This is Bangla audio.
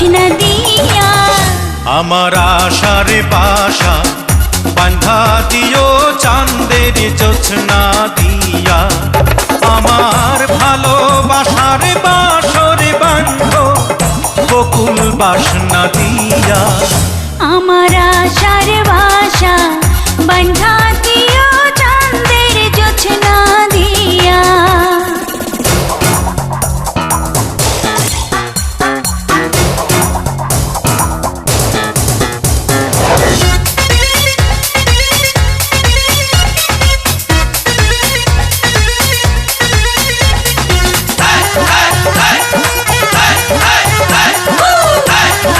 তৃষ্ণা দিয়া। আমার আশার বাসা বান্ধা দিও চান্দের জোছনা দিয়া। আমার ভালোবাসার বাসরে বান্ধ বকুল বাসনা দিয়া। আমার